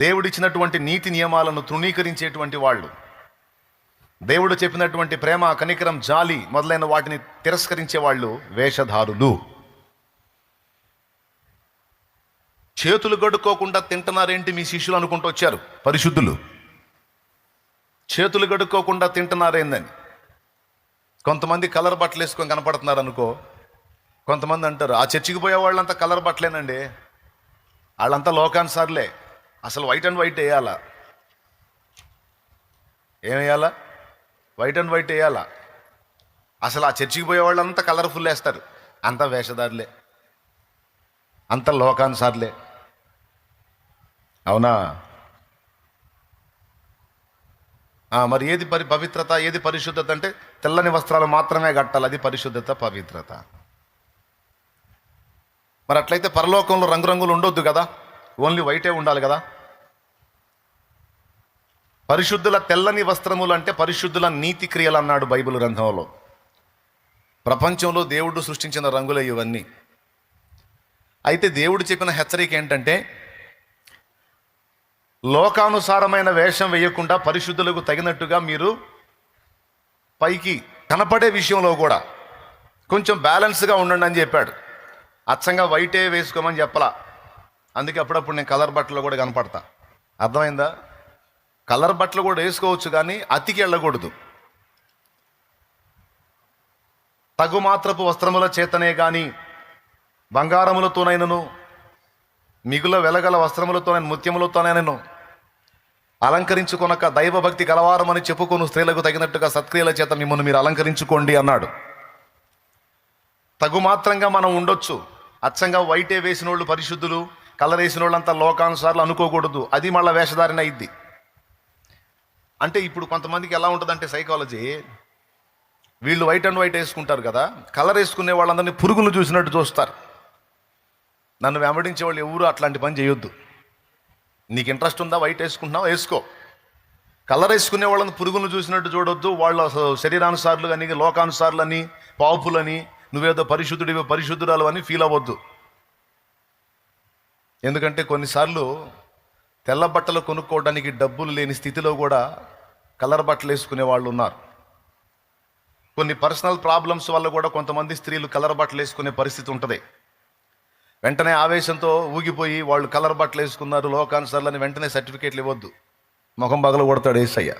దేవుడిచ్చినటువంటి నీతి నియమాలను తృణీకరించేటువంటి వాళ్ళు. దేవుడు చెప్పినటువంటి ప్రేమ కనికరం జాలి మొదలైన వాటిని తిరస్కరించే వాళ్ళు వేషధారులు. చేతులు గడుక్కోకుండా తింటున్నారేంటి మీ శిష్యులు అనుకుంటూ వచ్చారు? పరిశుద్ధులు. చేతులు గడుక్కోకుండా తింటున్నారేందని. కొంతమంది కలర్ బట్టలు వేసుకొని కనపడుతున్నారు అనుకో. కొంతమంది అంటారు ఆ చర్చికి పోయే వాళ్ళంతా కలర్ బట్టలేనండి. వాళ్ళంతా లోకానుసార్లే. అసలు వైట్ అండ్ వైట్ వేయాలా? ఏం వేయాలా? వైట్ అండ్ వైట్ వేయాలా? అసలు ఆ చర్చికి పోయే వాళ్ళంతా కలర్ఫుల్ వేస్తారు. అంత వేషధారులే. అంత లోకానుసార్లే. అవునా? మరి ఏది పరి పవిత్రత ఏది పరిశుద్ధత అంటే తెల్లని వస్త్రాలు మాత్రమే కట్టాలి అది పరిశుద్ధత పవిత్రత. మరి అట్లయితే పరలోకంలో రంగురంగులు ఉండొద్దు కదా? ఓన్లీ వైటే ఉండాలి కదా? పరిశుద్ధుల తెల్లని వస్త్రములు అంటే పరిశుద్ధుల నీతి క్రియలు అన్నాడు బైబిల్ గ్రంథంలో. ప్రపంచంలో దేవుడు సృష్టించిన రంగులే ఇవన్నీ. అయితే దేవుడు చెప్పిన హెచ్చరిక ఏంటంటే లోకానుసారమైన వేషం వేయకుండా పరిశుద్ధులకు తగినట్టుగా మీరు పైకి కనపడే విషయంలో కూడా కొంచెం బ్యాలెన్స్గా ఉండండి అని చెప్పాడు. అచ్చంగా వైటే వేసుకోమని చెప్పలా. అందుకే అప్పుడప్పుడు నేను కలర్ బట్టలు కూడా కనపడతా. అర్థమైందా? కలర్ బట్టలు కూడా వేసుకోవచ్చు కానీ అతికి వెళ్ళకూడదు. తగు మాత్రపు వస్త్రముల చేతనే కానీ బంగారములతోనైనను మిగుల వెలగల వస్త్రములతోనైన ముత్యములతోనైనను అలంకరించుకొనక దైవభక్తి కలవారమని చెప్పుకొను స్త్రీలకు తగినట్టుగా సత్క్రియల చేత మిమ్మల్ని మీరు అలంకరించుకోండి అన్నాడు. తగు మాత్రంగా మనం ఉండొచ్చు. అచ్చంగా వైటే వేసిన వాళ్ళు పరిశుద్ధులు కలర్ వేసిన వాళ్ళంతా లోకానుసార్లు అనుకోకూడదు. అది మళ్ళీ వేషధారణ అయింది అంటే ఇప్పుడు కొంతమందికి ఎలా ఉంటుందంటే సైకాలజీ వీళ్ళు వైట్ అండ్ వైట్ వేసుకుంటారు కదా కలర్ వేసుకునే వాళ్ళందరినీ పురుగులు చూసినట్టు చూస్తారు. నన్ను వెంబడించే వాళ్ళు ఎవరు అట్లాంటి పని చేయొద్దు. నీకు ఇంట్రెస్ట్ ఉందా వైట్ వేసుకుంటున్నావు? వేసుకో. కలర్ వేసుకునే వాళ్ళని పురుగులు చూసినట్టు చూడొద్దు. వాళ్ళ శరీరానుసారులు అని లోకానుసారులు అని పాపులని నువ్వేదో పరిశుద్ధుడివి పరిశుద్ధురాలు అని ఫీల్ అవ్వద్దు. ఎందుకంటే కొన్నిసార్లు తెల్ల బట్టలు కొనుక్కోవడానికి డబ్బులు లేని స్థితిలో కూడా కలర్ బట్టలు వేసుకునే వాళ్ళు ఉన్నారు. కొన్ని పర్సనల్ ప్రాబ్లమ్స్ వల్ల కూడా కొంతమంది స్త్రీలు కలర్ బట్టలు వేసుకునే పరిస్థితి ఉంటుంది. వెంటనే ఆవేశంతో ఊగిపోయి వాళ్ళు కలర్ బట్టలు వేసుకున్నారు లోకానుసార్లని వెంటనే సర్టిఫికేట్లు ఇవ్వద్దు. ముఖం బగలు కొడతాడు ఏసయ్య.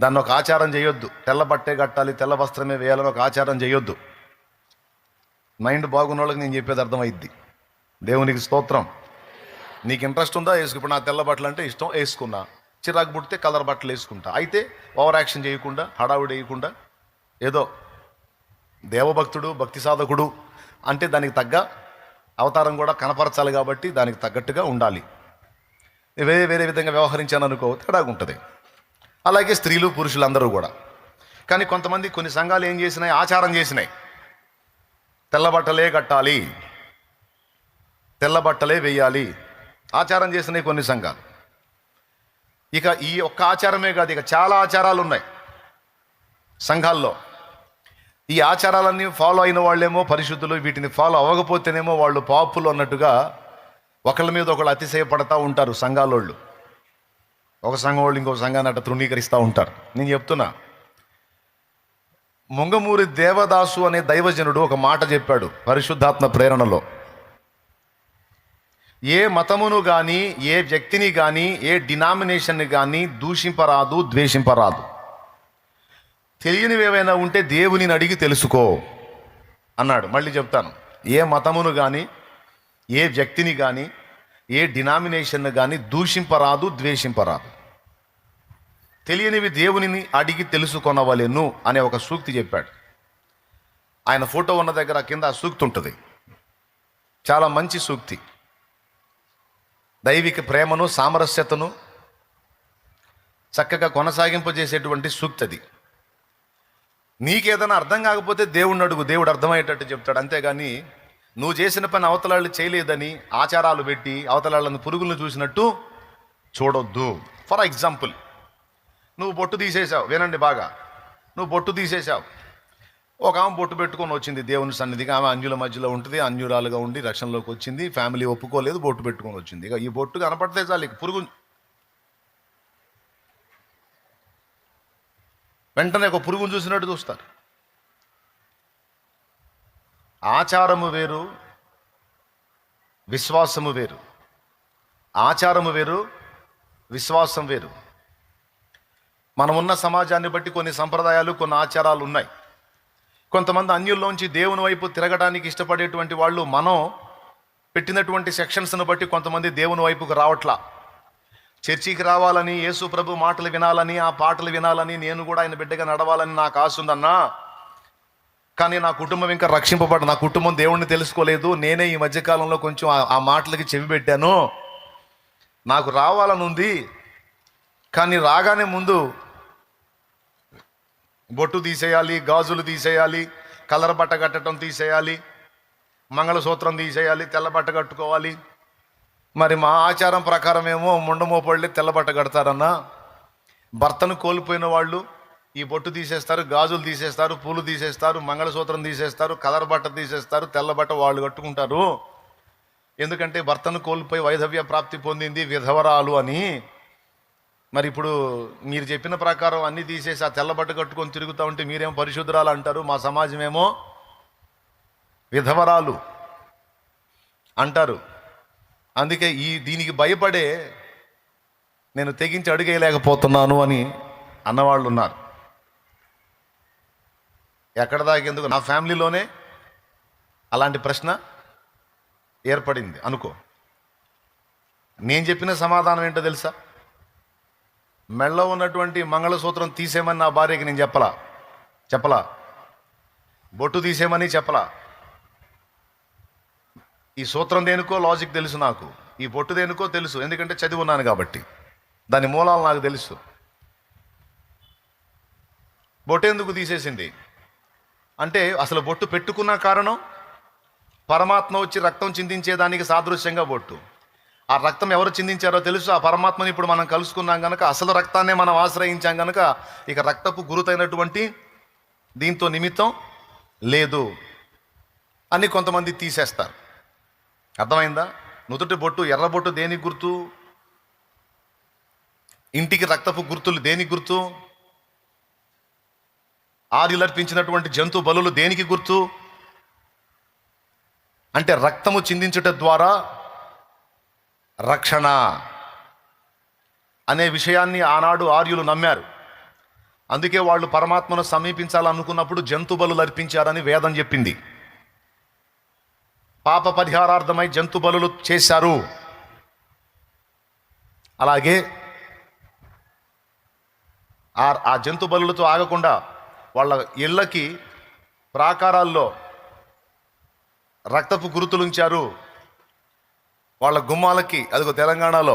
దాన్ని ఒక ఆచారం చేయొద్దు. తెల్ల బట్టే కట్టాలి తెల్ల వస్త్రమే వేయాలని ఒక ఆచారం చేయొద్దు. మైండ్ బాగున్న వాళ్ళకి నేను చెప్పేది అర్థమైద్ది. దేవునికి స్తోత్రం. నీకు ఇంట్రెస్ట్ ఉందా? వేసుకు ఇప్పుడు నా తెల్ల బట్టలు అంటే ఇష్టం వేసుకున్నా చిరాకు పుడితే కలర్ బట్టలు వేసుకుంటా అయితే ఓవర్ యాక్షన్ చేయకుండా హడావుడి వేయకుండా ఏదో దేవభక్తుడు భక్తి సాధకుడు అంటే దానికి తగ్గ అవతారం కూడా కనపరచాలి కాబట్టి దానికి తగ్గట్టుగా ఉండాలి. వేరే వేరే విధంగా వ్యవహరించాను అనుకో తేడాగా ఉంటుంది అలాగే స్త్రీలు పురుషులు అందరూ కూడా. కానీ కొంతమంది కొన్ని సంఘాలు ఏం చేసినాయి? ఆచారం చేసినాయి. తెల్ల బట్టలే కట్టాలి. తెల్ల బట్టలే వేయాలి. ఆచారం చేసినాయి కొన్ని సంఘాలు. ఇక ఈ ఒక్క ఆచారమే కాదు ఇక చాలా ఆచారాలు ఉన్నాయి సంఘాల్లో. ఈ ఆచారాలన్నీ ఫాలో అయిన వాళ్ళేమో పరిశుద్ధులు వీటిని ఫాలో అవ్వకపోతేనేమో వాళ్ళు పాపులు అన్నట్టుగా ఒకళ్ళ మీద ఒకళ్ళు అతిశయపడతా ఉంటారు సంఘాలోళ్ళు. ఒక సంఘం వాళ్ళు ఇంకో సంఘాన్ని అట్ట తృణీకరిస్తూ ఉంటారు. నేను చెప్తున్నా ముంగమూరి దేవదాసు అనే దైవజనుడు ఒక మాట చెప్పాడు పరిశుద్ధాత్మ ప్రేరణలో. ఏ మతమును కానీ ఏ వ్యక్తిని కానీ ఏ డినామినేషన్ని కానీ దూషింపరాదు ద్వేషింపరాదు. తెలియనివి ఏవైనా ఉంటే దేవునిని అడిగి తెలుసుకో అన్నాడు. మళ్ళీ చెప్తాను. ఏ మతమును కానీ ఏ వ్యక్తిని కానీ ఏ డినామినేషన్ను కానీ దూషింపరాదు ద్వేషింపరాదు. తెలియనివి దేవునిని అడిగి తెలుసుకొనవలెను అనే ఒక సూక్తి చెప్పాడు. ఆయన ఫోటో ఉన్న దగ్గర కింద ఆ సూక్తి ఉంటుంది చాలా మంచి సూక్తి. దైవిక ప్రేమను సామరస్యతను చక్కగా కొనసాగింపజేసేటువంటి సూక్తి అది. నీకేదైనా అర్థం కాకపోతే దేవుణ్ణి అడుగు దేవుడు అర్థమయ్యేటట్టు చెప్తాడు. అంతేగాని నువ్వు చేసిన పని అవతలాళ్ళు చేయలేదని ఆచారాలు పెట్టి అవతలాళ్ళను పురుగులను చూసినట్టు చూడొద్దు. ఫర్ ఎగ్జాంపుల్ నువ్వు బొట్టు తీసేసావు వినండి బాగా. నువ్వు బొట్టు తీసేసావు ఒక ఆమె బొట్టు పెట్టుకొని వచ్చింది దేవుని సన్నిధిగా ఆమె అంజుల మధ్యలో ఉంటుంది అంజురాలుగా ఉండి రక్షణలోకి వచ్చింది. ఫ్యామిలీ ఒప్పుకోలేదు బొట్టు పెట్టుకొని వచ్చింది. ఇక ఈ బొట్టు కనపడితే చాలు ఇక పురుగు. వెంటనే ఒక పురుగును చూసినట్టు చూస్తారు. ఆచారము వేరు విశ్వాసము వేరు. ఆచారము వేరు విశ్వాసం వేరు. మనమున్న సమాజాన్ని బట్టి కొన్ని సంప్రదాయాలు కొన్ని ఆచారాలు ఉన్నాయి. కొంతమంది అన్యుల్లోంచి దేవుని వైపు తిరగడానికి ఇష్టపడేటువంటి వాళ్ళు మనం పెట్టినటువంటి సెక్షన్స్ను బట్టి కొంతమంది దేవుని వైపుకు రావట్లా. చర్చికి రావాలని యేసు ప్రభు మాటలు వినాలని ఆ పాటలు వినాలని నేను కూడా ఆయన బిడ్డగా నడవాలని నాకు ఆశ ఉందన్నా. కానీ నా కుటుంబం ఇంకా రక్షింపబడ నా కుటుంబం దేవుణ్ణి తెలుసుకోలేదు. నేనే ఈ మధ్యకాలంలో కొంచెం ఆ- మాటలకి చెవి పెట్టాను. నాకు రావాలని ఉంది. కానీ రాగానే ముందు బొట్టు తీసేయాలి గాజులు తీసేయాలి కలర్ బట్ట కట్టడం తీసేయాలి మంగళసూత్రం తీసేయాలి తెల్ల బట్ట కట్టుకోవాలి. మరి మా ఆచారం ప్రకారం ఏమో ముండమోపళ్ళి తెల్ల బట్ట కడతారన్నా. భర్తను కోల్పోయిన వాళ్ళు ఈ బొట్టు తీసేస్తారు గాజులు తీసేస్తారు పూలు తీసేస్తారు మంగళసూత్రం తీసేస్తారు కలర్ బట్ట తీసేస్తారు తెల్ల బట్ట వాళ్ళు కట్టుకుంటారు. ఎందుకంటే భర్తను కోల్పోయి వైధవ్య ప్రాప్తి పొందింది విధవరాలు అని. మరి ఇప్పుడు మీరు చెప్పిన ప్రకారం అన్ని తీసేసి ఆ తెల్లబట్ట కట్టుకొని తిరుగుతూ ఉంటే మీరేమో పరిశుద్ధరాలు అంటారు? మా సమాజమేమో విధవరాలు అంటారు. అందుకే ఈ దీనికి భయపడే నేను తెగించి అడుగేయలేకపోతున్నాను అని అన్నవాళ్ళు ఉన్నారు. ఎక్కడ దాకేందుకు నా ఫ్యామిలీలోనే అలాంటి ప్రశ్న ఏర్పడింది. అనుకో. నేను చెప్పిన సమాధానం ఏంటో తెలుసా? మెళ్ళలో ఉన్నటువంటి మంగళసూత్రం తీసేయమని నా భార్యకి నేను చెప్పలా. చెప్పలా. బొట్టు తీసేయమని చెప్పలా. ఈ సూత్రం దేనికో లాజిక్ తెలుసు నాకు. ఈ బొట్టు దేనికో తెలుసు. ఎందుకంటే చదివి ఉన్నాను కాబట్టి. దాని మూలాలు నాకు తెలుసు. బొట్టు ఎందుకు తీసేసింది? అంటే అసలు బొట్టు పెట్టుకున్న కారణం? పరమాత్మ వచ్చి రక్తం చిందించేదానికి సాదృశ్యంగా బొట్టు. ఆ రక్తం ఎవరు చిందించారో తెలుసు. ఆ పరమాత్మని ఇప్పుడు మనం కలుసుకున్నాం కనుక అసలు రక్తాన్నే మనం ఆశ్రయించాం కనుక ఇక రక్తపు గురుతైనటువంటి దీంతో నిమిత్తం లేదు అని కొంతమంది తీసేస్తారు. అర్థమైందా? నుదుటి బొట్టు ఎర్ర బొట్టు దేనికి గుర్తు? ఇంటికి రక్తపు గుర్తులు దేనికి గుర్తు? ఆరిలర్పించినటువంటి జంతు బలులు దేనికి గుర్తు? అంటే రక్తము చిందించుట ద్వారా రక్షణ అనే విషయాన్ని ఆనాడు ఆర్యులు నమ్మారు. అందుకే వాళ్ళు పరమాత్మను సమీపించాలనుకున్నప్పుడు జంతు బలు అర్పించారని వేదం చెప్పింది. పాప పరిహారార్థమై జంతు బలులు చేశారు. అలాగే ఆ ఆ జంతు బలులతో ఆగకుండా వాళ్ళ ఇళ్ళకి ప్రాకారాల్లో రక్తపు గుర్తులు ఉంచారు వాళ్ళ గుమ్మాలకి అదిగో తెలంగాణలో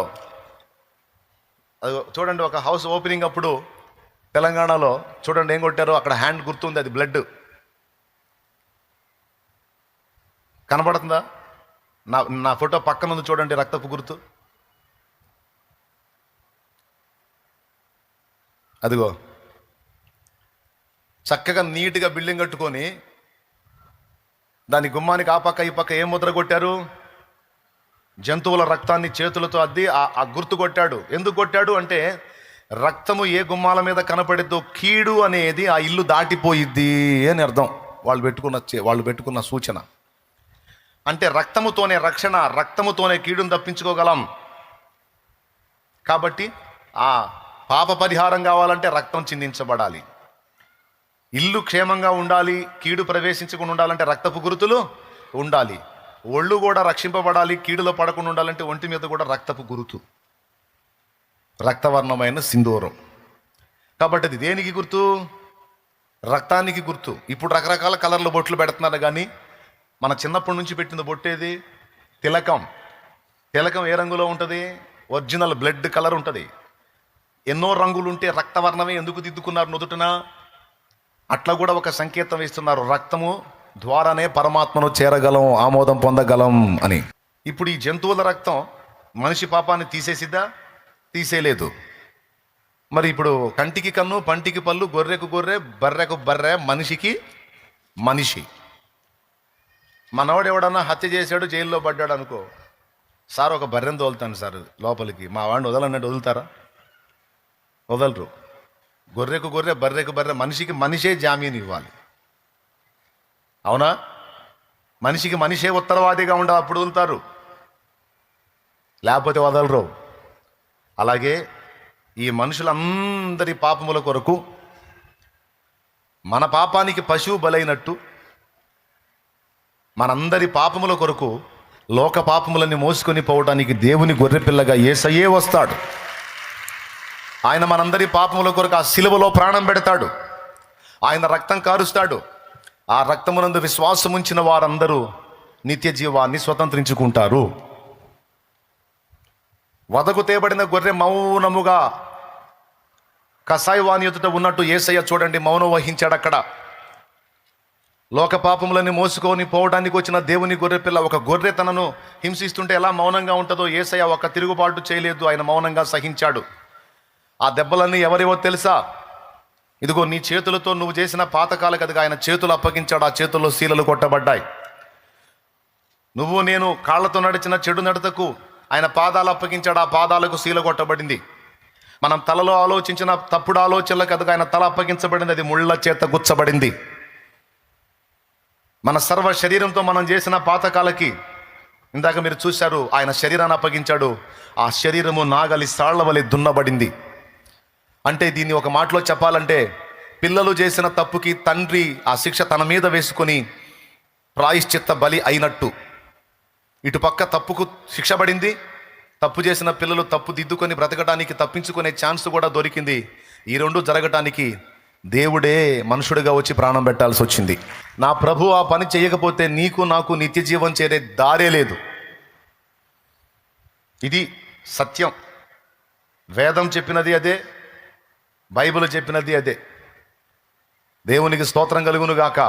అదిగో చూడండి ఒక హౌస్ ఓపెనింగ్ అప్పుడు తెలంగాణలో చూడండి ఏం కొట్టారో అక్కడ హ్యాండ్ గుర్తుంది అది బ్లడ్. కనబడుతుందా? నా నా ఫోటో పక్కన ఉంది చూడండి రక్తపు గుర్తు. అదిగో. చక్కగా నీట్గా బిల్డింగ్ కట్టుకొని దాని గుమ్మానికి ఆ పక్క ఈ పక్క ఏం ముద్ర కొట్టారు? జంతువుల రక్తాన్ని చేతులతో అద్ది ఆ గుర్తు కొట్టాడు. ఎందుకు కొట్టాడు అంటే రక్తము ఏ గుమ్మాల మీద కనపడిద్దో కీడు అనేది ఆ ఇల్లు దాటిపోయిద్ది అని అర్థం. వాళ్ళు పెట్టుకున్న వాళ్ళు పెట్టుకున్న సూచన. అంటే రక్తముతోనే రక్షణ రక్తముతోనే కీడును తప్పించుకోగలం. కాబట్టి ఆ పాప పరిహారం కావాలంటే రక్తం చిందించబడాలి. ఇల్లు క్షేమంగా ఉండాలి కీడు ప్రవేశించకుండా ఉండాలంటే రక్తపు గుర్తులు ఉండాలి. ఒళ్ళు కూడా రక్షింపబడాలి కీడులో పడకుండా ఉండాలంటే ఒంటి మీద కూడా రక్తపు గురుతు. రక్తవర్ణమైన సింధూరం. కాబట్టి అది దేనికి గుర్తు? రక్తానికి గుర్తు. ఇప్పుడు రకరకాల కలర్ల బొట్లు పెడుతున్నారు కానీ మన చిన్నప్పటి నుంచి పెట్టిన బొట్టేది తిలకం. తిలకం ఏ రంగులో ఉంటుంది? ఒరిజినల్ బ్లడ్ కలర్ ఉంటుంది. ఎన్నో రంగులు ఉంటే రక్తవర్ణమే ఎందుకు దిద్దుకున్నారు నుదుటన? అట్లా కూడా ఒక సంకేతం ఇస్తున్నారు రక్తము ద్వారానే పరమాత్మను చేరగలం ఆమోదం పొందగలం అని. ఇప్పుడు ఈ జంతువుల రక్తం మనిషి పాపాన్ని తీసేసిద్దా? తీసేయలేదు మరి ఇప్పుడు కంటికి కన్ను పంటికి పళ్ళు గొర్రెకు గొర్రె బర్రెకు బర్రె మనిషికి మనిషి. మనవాడు ఎవడన్నా హత్య చేశాడు జైల్లో పడ్డాడు అనుకో సార్ ఒక బర్రెను తోలుతాను సార్ లోపలికి. మా వాడిని వదలన్నట్టు వదులుతారా? వదలరు. గొర్రెకు గొర్రె బర్రెకు బర్రె మనిషికి మనిషే జామీన్ ఇవ్వాలి. అవునా? మనిషికి మనిషే ఉత్తరవాదిగా ఉండవు అప్పుడు వదులుతారు లేకపోతే వదలరు. అలాగే ఈ మనుషులందరి పాపముల కొరకు మన పాపానికి పశువు బలైనట్టు మనందరి పాపముల కొరకు లోక పాపములని మోసుకొని పోవడానికి దేవుని గొర్రెపిల్లగా ఏసయ్యే వస్తాడు. ఆయన మనందరి పాపముల కొరకు ఆ శిలువలో ప్రాణం పెడతాడు. ఆయన రక్తం కారుస్తాడు. ఆ రక్తమునందు విశ్వాసం ఉంచిన వారందరూ నిత్య జీవాన్ని స్వతంత్రించుకుంటారు. వదకు తేబడిన గొర్రె మౌనముగా కసాయివాణి ఎదుట ఉన్నట్టు ఏసయ్య చూడండి మౌనం వహించాడు అక్కడ. లోక పాపములని మోసుకొని పోవడానికి వచ్చిన దేవుని గొర్రె పిల్ల ఒక గొర్రె తనను హింసిస్తుంటే ఎలా మౌనంగా ఉంటుందో ఏసయ్య ఒక తిరుగుబాటు చేయలేదు ఆయన మౌనంగా సహించాడు. ఆ దెబ్బలన్నీ ఎవరివో తెలుసా? ఇదిగో నీ చేతులతో నువ్వు చేసిన పాతకాల కదగా ఆయన చేతులు అప్పగించాడు ఆ చేతుల్లో శీలలు కొట్టబడ్డాయి. నువ్వు నేను కాళ్ళతో నడిచిన చెడు నడతకు ఆయన పాదాలు అప్పగించాడు ఆ పాదాలకు శీల కొట్టబడింది. మనం తలలో ఆలోచించిన తప్పుడు ఆలోచనలకు కదగా ఆయన తల అప్పగించబడింది అది ముళ్ళ చేత గుచ్చబడింది. మన సర్వ శరీరంతో మనం చేసిన పాతకాలకి ఇందాక మీరు చూశారు ఆయన శరీరాన్ని అప్పగించాడు ఆ శరీరము నాగలి సాళ్ళ వలె దున్నబడింది. అంటే దీన్ని ఒక మాటలో చెప్పాలంటే పిల్లలు చేసిన తప్పుకి తండ్రి ఆ శిక్ష తన మీద వేసుకొని ప్రాయశ్చిత్త బలి అయినట్టు. ఇటు పక్క తప్పుకు శిక్ష పడింది తప్పు చేసిన పిల్లలు తప్పు దిద్దుకొని బ్రతకడానికి తప్పించుకునే ఛాన్స్ కూడా దొరికింది. ఈ రెండు జరగటానికి దేవుడే మనుషుడిగా వచ్చి ప్రాణం పెట్టాల్సి వచ్చింది. నా ప్రభు ఆ పని చేయకపోతే నీకు నాకు నిత్య జీవం చేరే దారే లేదు. ఇది సత్యం. వేదం చెప్పినది అదే బైబిల్ చెప్పినది అదే. దేవునికి స్తోత్రం కలుగును గాక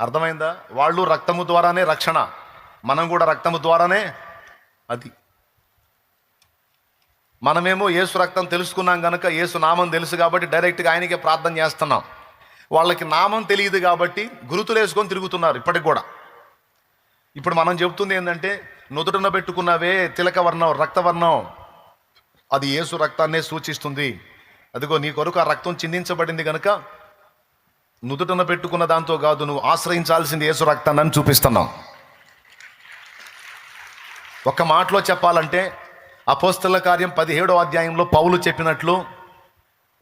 అర్థమైందా? వాళ్ళు రక్తము ద్వారానే రక్షణ. మనం కూడా రక్తము ద్వారానే అది. మనమేమో యేసు రక్తం తెలుసుకున్నాం కనుక యేసు నామం తెలుసు కాబట్టి డైరెక్ట్గా ఆయనకే ప్రార్థన చేస్తున్నాం. వాళ్ళకి నామం తెలియదు కాబట్టి గురుతులు వేసుకొని తిరుగుతున్నారు ఇప్పటికి కూడా. ఇప్పుడు మనం చెబుతుంది ఏంటంటే నుదుటన పెట్టుకున్నవే తిలకవర్ణం రక్తవర్ణం. అది యేసు రక్తాన్నే సూచిస్తుంది. అదిగో నీ కొరకు ఆ రక్తం చిందించబడింది కనుక నుదుటన పెట్టుకున్న దాంతో కాదు నువ్వు ఆశ్రయించాల్సింది యేసు రక్తాన్ని చూపిస్తున్నావు చూపిస్తున్నాం. ఒక మాటలో చెప్పాలంటే అపోస్తల కార్యం పదిహేడో అధ్యాయంలో పౌలు చెప్పినట్లు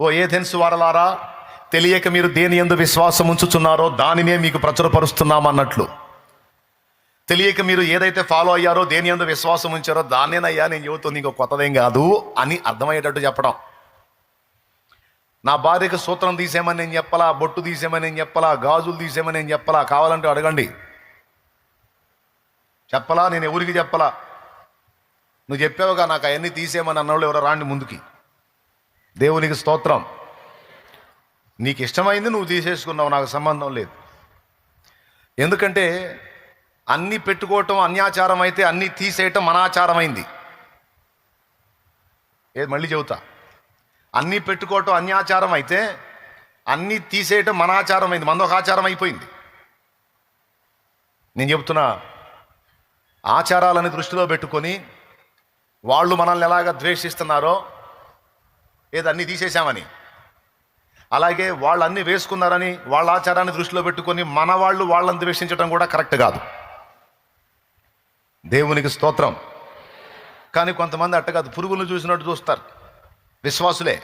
ఓ ఏథెన్స్ వారలారా తెలియక మీరు దేని ఎందు విశ్వాసం ఉంచుచున్నారో దానినే మీకు ప్రచురపరుస్తున్నామన్నట్లు తెలియక మీరు ఏదైతే ఫాలో అయ్యారో దేని ఎందు విశ్వాసం ఉంచారో దాన్నేనయ్యా నేను చెబుతుంది ఇంకో కొత్తదేం కాదు అని అర్థమయ్యేటట్టు చెప్పడం. నా భార్యకు సూత్రం తీసేమని నేను చెప్పలా బొట్టు తీసేమని నేను చెప్పలా గాజులు తీసేమని నేను చెప్పలా కావాలంటే అడగండి. చెప్పలా నేను ఎవరికి చెప్పలా? నువ్వు చెప్పావుగా నాకు అవన్నీ తీసేయమని అన్నోళ్ళు ఎవరో రాండి ముందుకి. దేవునికి స్తోత్రం. నీకు ఇష్టమైంది నువ్వు తీసేసుకున్నావు నాకు సంబంధం లేదు. ఎందుకంటే అన్నీ పెట్టుకోవటం అన్యాచారం అయితే అన్నీ తీసేయటం అనాచారమైంది. ఏది మళ్ళీ చెబుతా. అన్నీ పెట్టుకోవటం అన్యాచారం అయితే అన్నీ తీసేయటం మనాచారమైంది మందొక ఆచారం అయిపోయింది నేను చెబుతున్నా ఆచారాలని దృష్టిలో పెట్టుకొని వాళ్ళు మనల్ని ఎలాగ ద్వేషిస్తున్నారో ఏది అన్నీ తీసేశామని అలాగే వాళ్ళు అన్నీ వేసుకున్నారని వాళ్ళ ఆచారాన్ని దృష్టిలో పెట్టుకొని మన వాళ్ళు వాళ్ళని ద్వేషించడం కూడా కరెక్ట్ కాదు. దేవునికి స్తోత్రం. కానీ కొంతమంది అట్ట కాదు పురుగులను చూసినట్టు చూస్తారు. విశ్వాసులే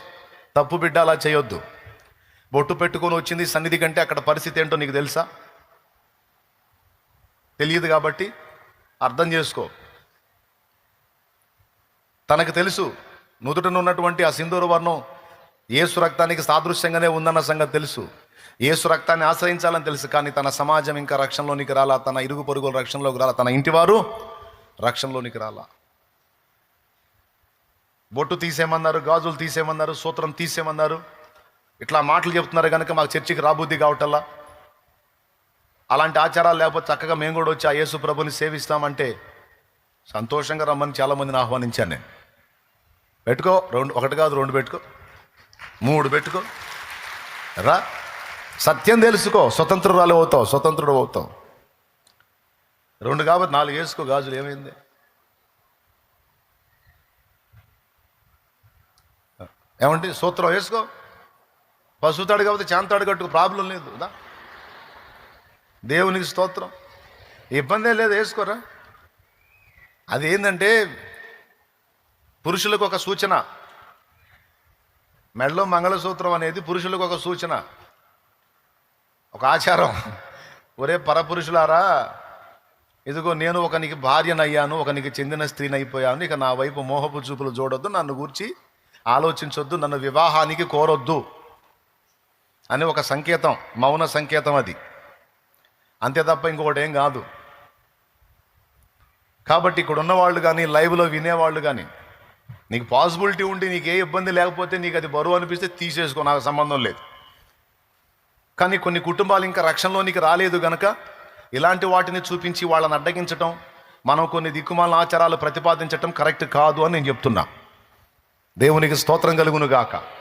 తప్పు బిడ్డ అలా చేయొద్దు. బొట్టు పెట్టుకొని వచ్చింది సన్నిధి కంటే అక్కడ పరిస్థితి ఏంటో నీకు తెలుసా? తెలియదు కాబట్టి అర్థం చేసుకో. తనకు తెలుసు నుదుటను ఉన్నటువంటి ఆ సింధూర వర్ణం ఏసు రక్తానికి సాదృశ్యంగానే ఉందన్న సంగతి తెలుసు. ఏసు రక్తాన్ని ఆశ్రయించాలని తెలుసు కానీ తన సమాజం ఇంకా రక్షణలోనికి రాలా తన ఇరుగు పొరుగుల రక్షణలోకి రాలా తన ఇంటివారు రక్షణలోనికి రాలా. బొట్టు తీసేయమన్నారు గాజులు తీసేయమన్నారు సూత్రం తీసేయమన్నారు. ఇట్లా మాటలు చెప్తున్నారు కనుక మాకు చర్చికి రాబుద్ది కావటల్లా అలాంటి ఆచారాలు లేకపోతే చక్కగా మేము కూడా వచ్చి ఆ యేసు ప్రభుని సేవిస్తామంటే సంతోషంగా రమ్మని చాలామందిని ఆహ్వానించాను నేను. పెట్టుకో రెండు ఒకటి కాదు రెండు పెట్టుకో మూడు పెట్టుకో రా. సత్యం తెలుసుకో స్వతంత్రురాలు అవుతావు స్వతంత్రుడు అవుతావు. రెండు కాబట్టి నాలుగు వేసుకో గాజులు ఏమైంది? ఏమంటే సూత్రం వేసుకో. పశువుతాడు కాబట్టి చాంతాడు కట్టుకు ప్రాబ్లం లేదు కదా దేవునికి స్తోత్రం. ఇబ్బందే లేదు వేసుకోరా. అది ఏంటంటే పురుషులకు ఒక సూచన. మెడలో మంగళసూత్రం అనేది పురుషులకు ఒక సూచన. ఒక ఆచారం. ఒరే పరపురుషులారా ఇదిగో నేను ఒకనికి భార్యనయ్యాను ఒకనికి చెందిన స్త్రీని అయిపోయాను ఇక నా వైపు మోహపు చూపులు చూడొద్దు నన్ను గూర్చి ఆలోచించొద్దు నన్ను వివాహానికి కోరొద్దు అని ఒక సంకేతం మౌన సంకేతం అది. అంతే తప్ప ఇంకొకటి ఏం కాదు. కాబట్టి ఇక్కడ ఉన్నవాళ్ళు కానీ లైవ్లో వినేవాళ్ళు కానీ నీకు పాసిబిలిటీ ఉండి నీకు ఏ ఇబ్బంది లేకపోతే నీకు అది బరువు అనిపిస్తే తీసేసుకో నాకు సంబంధం లేదు. కానీ కొన్ని కుటుంబాలు ఇంకా రక్షణలోనికి రాలేదు గనక ఇలాంటి వాటిని చూపించి వాళ్ళని అడ్డగించటం మనం కొన్ని దిక్కుమాల ఆచారాలు ప్రతిపాదించటం కరెక్ట్ కాదు అని నేను చెప్తున్నా. దేవునికి స్తోత్రం కలుగును గాక.